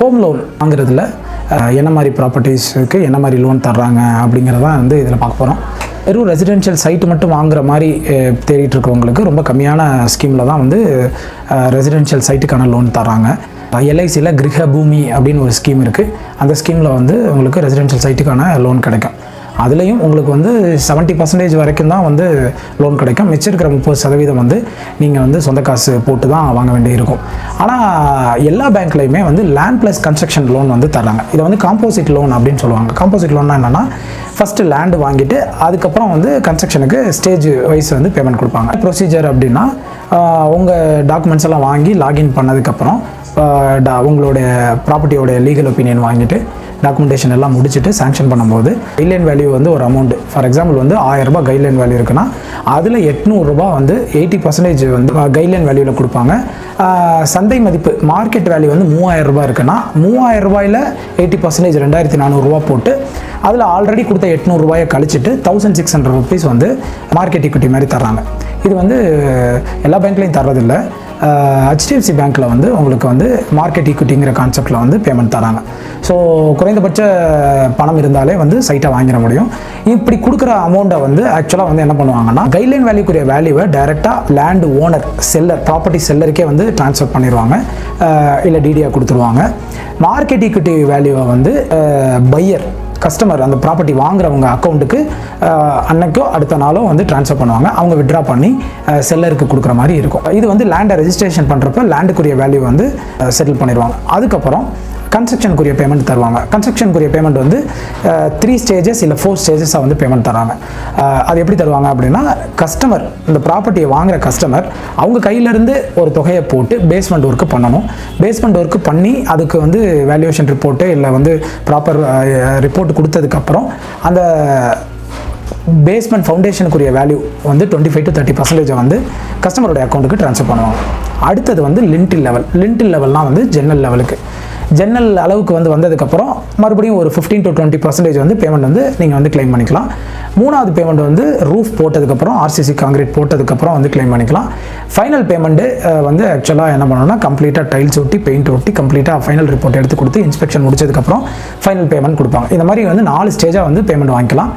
Home loan வாங்குறதுல என்ன மாதிரி ப்ராப்பர்ட்டிஸுக்கு என்ன மாதிரி லோன் தர்றாங்க அப்படிங்கிறதான் வந்து இதில் பார்க்க போகிறோம் வெறும் ரெசிடென்ஷியல் சைட்டு மட்டும் வாங்குற மாதிரி தேடிட்டு இருக்கவங்களுக்கு ரொம்ப கம்மியான ஸ்கீமில் தான் வந்து ரெசிடென்ஷியல் சைட்டுக்கான லோன் தராங்க எல்ஐசியில் கிரக பூமி அப்படின்னு ஒரு ஸ்கீம் இருக்குது அந்த ஸ்கீமில் வந்து உங்களுக்கு ரெசிடென்ஷியல் சைட்டுக்கான லோன் கிடைக்கும். அதுலேயும் உங்களுக்கு வந்து 70% பர்சன்டேஜ் வரைக்கும் தான் வந்து லோன் கிடைக்கும். மிச்சம் இருக்கிற முப்பது சதவீதம் வந்து நீங்கள் வந்து சொந்த காசு போட்டு தான் வாங்க வேண்டியிருக்கும். ஆனால் எல்லா பேங்க்லையுமே வந்து லேண்ட் ப்ளஸ் கன்ஸ்ட்ரக்ஷன் லோன் வந்து தராங்க இதை வந்து காம்போசிட் லோன் அப்படின்னு சொல்லுவாங்க. காம்போசிட் லோன்னா என்னென்னா ஃபஸ்ட்டு லேண்டு வாங்கிட்டு அதுக்கப்புறம் வந்து கன்ஸ்ட்ரக்ஷனுக்கு ஸ்டேஜ் வைஸ் வந்து பேமெண்ட் கொடுப்பாங்க. ப்ரொசீஜர் அப்படின்னா உங்கள் டாக்குமெண்ட்ஸ் எல்லாம் வாங்கி லாகின் பண்ணதுக்கப்புறம் டா- உங்களுடைய ப்ராப்பர்ட்டியோடைய லீகல் ஒப்பீனியன் வாங்கிட்டு டாக்குமெண்டேஷன் எல்லாம் முடிச்சுட்டு சாங்ஷன் பண்ணும்போது கைட்லைன் வேல்யூ வந்து ஒரு அமௌண்ட் ஃபார் எக்ஸாம்பிள் வந்து ஆயிரரூபா கைட்லைன் வேல்யூ இருக்குன்னா அதில் எட்நூறுரூபா வந்து எயிட்டி பர்சன்டேஜ் வந்து கைட்லைன் வேல்யூவில் கொடுப்பாங்க. சந்தை மதிப்பு மார்க்கெட் வேல்யூ வந்து 3000 ரூபாய் இருக்குன்னா 3000 ரூபாயில் எயிட்டி பர்சன்டேஜ் ரெண்டாயிரத்தி நானூறுரூவா போட்டு அதில் ஆல்ரெடி கொடுத்த எட்நூறுரூவாயை கழிச்சிட்டு தௌசண்ட் சிக்ஸ் ஹண்ட்ரட் ருபீஸ் வந்து மார்க்கெட் equity மாதிரி தர்றாங்க. இது வந்து எல்லா பேங்க்லேயும் தர்றதில்லை. ஹெச்டிஎஃப்சி பேங்க்கில் வந்து உங்களுக்கு வந்து மார்க்கெட் ஈக்விட்டிங்கிற கான்செப்டில் வந்து பேமெண்ட் தராங்க. ஸோ குறைந்தபட்ச பணம் இருந்தாலே வந்து சைட்டை வாங்கிட முடியும். இப்படி கொடுக்குற அமௌண்ட்டை வந்து ஆக்சுவலாக வந்து என்ன பண்ணுவாங்கன்னா கைட்லைன் வேல்யூக்குரிய வேல்யூவை டைரெக்டாக லேண்ட் ஓனர் செல்லர் ப்ராப்பர்ட்டி செல்லருக்கே வந்து ட்ரான்ஸ்ஃபர் பண்ணிடுவாங்க இல்லை டிடியாக கொடுத்துருவாங்க. மார்க்கெட் ஈக்விட்டி வேல்யூவை வந்து பையர் கஸ்டமர் அந்த ப்ராப்பர்ட்டி வாங்குறவங்க அக்கௌண்ட்டுக்கு அன்னைக்கோ அடுத்த நாளோ வந்து ட்ரான்ஸ்ஃபர் பண்ணுவாங்க. அவங்க விட்ரா பண்ணி செல்லருக்கு கொடுக்குற மாதிரி இருக்கும். இது வந்து லேண்டை ரெஜிஸ்ட்ரேஷன் பண்ணுறப்ப லேண்டுக்குரிய வேல்யூ வந்து செட்டில் பண்ணிடுவாங்க. அதுக்கப்புறம் கன்ஸ்ட்ரக்ஷனுக்குரிய பேமெண்ட் தருவாங்க. கன்ஸ்ட்ரக்ஷனுக்குரிய பேமெண்ட் வந்து த்ரீ ஸ்டேஜஸ் இல்லை ஃபோர் ஸ்டேஜஸாக வந்து பேமெண்ட் தராங்க. அது எப்படி தருவாங்க அப்படின்னா கஸ்டமர் இந்த ப்ராப்பர்ட்டியை வாங்குகிற கஸ்டமர் அவங்க கையிலேருந்து ஒரு தொகையை போட்டு பேஸ்மெண்ட் ஒர்க்கு பண்ணணும். பேஸ்மெண்ட் ஒர்க்கு பண்ணி அதுக்கு வந்து வேல்யூவேஷன் ரிப்போர்ட்டு இல்லை வந்து ப்ராப்பர் ரிப்போர்ட் கொடுத்ததுக்கப்புறம் அந்த பேஸ்மெண்ட் ஃபவுண்டேஷனுக்குரிய வேல்யூ வந்து டுவெண்ட்டி ஃபைவ் டு தேர்ட்டி பர்சன்டேஜை வந்து கஸ்டமருடைய அக்கௌண்ட்டுக்கு ட்ரான்ஸ்ஃபர் பண்ணுவாங்க. அடுத்தது வந்து லிண்டில் லெவல் லிண்டில் லெவல்லாம் வந்து ஜென்ரல் லெவலுக்கு ஜன்னல் அளவுக்கு வந்து வந்ததுக்கப்புறம் மறுபடியும் ஒரு ஃபிஃப்டீன் டு டுவெண்ட்டி பர்சன்டேஜ் வந்து பேமெண்ட் வந்து நீங்கள் வந்து க்ளைம் பண்ணிக்கலாம். மூணாவது பேமெண்ட் வந்து ரூஃப் போட்டதுக்கப்புறம் ஆர்சிசி காங்கிரீட் போட்டதுக்கப்புறம் வந்து கிளைம் பண்ணிக்கலாம். ஃபைனல் பேமெண்ட்டு வந்து ஆக்சுவலாக என்ன பண்ணணும்னா கம்ப்ளீட்டாக டைல்ஸ் ஒட்டி பெயிண்ட் ஒட்டி கம்ப்ளீட்டாக ஃபைனல் ரிப்போர்ட் எடுத்து கொடுத்து இன்ஸ்பெக்ஷன் முடிச்சதுக்கப்புறம் ஃபைனல் பேமெண்ட் கொடுப்பாங்க. இந்த மாதிரி வந்து நாலு ஸ்டேஜாக வந்து பேமெண்ட் வாங்கிக்கலாம்.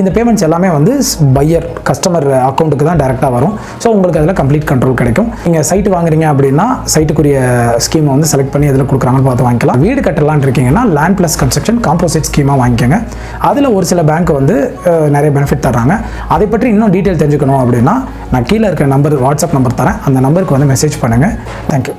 இந்த பேமெண்ட்ஸ் எல்லாமே வந்து பையர் கஸ்டமர் அக்கௌண்ட்டுக்கு தான் டேரெக்டாக வரும். ஸோ உங்களுக்கு அதில் கம்ப்ளீட் கண்ட்ரோல் கிடைக்கும். நீங்கள் சைட் வாங்குறீங்க அப்படின்னா சைட்டுக்குரிய ஸ்கீமை வந்து செலக்ட் பண்ணி எதில் கொடுக்குறாங்கன்னு பார்த்து வாங்கிக்கலாம் வீடு கட்டலாம்னு இருக்கீங்கன்னா லேண்ட் ப்ளஸ் கன்ஸ்ட்ரக்ஷன் காம்போசிட் ஸ்கீமாக வாங்கிக்கோங்க. அதில் ஒரு சில பேங்க் வந்து நிறைய பெனிஃபிட் தர்றாங்க. அதை பற்றி இன்னும் டீட்டெயில் தெரிஞ்சுக்கணும் அப்படின்னா நான் கீழே இருக்கிற நம்பர் வாட்ஸ்அப் நம்பர் தரேன். அந்த நம்பருக்கு வந்து மெசேஜ் பண்ணுங்கள் தேங்க்யூ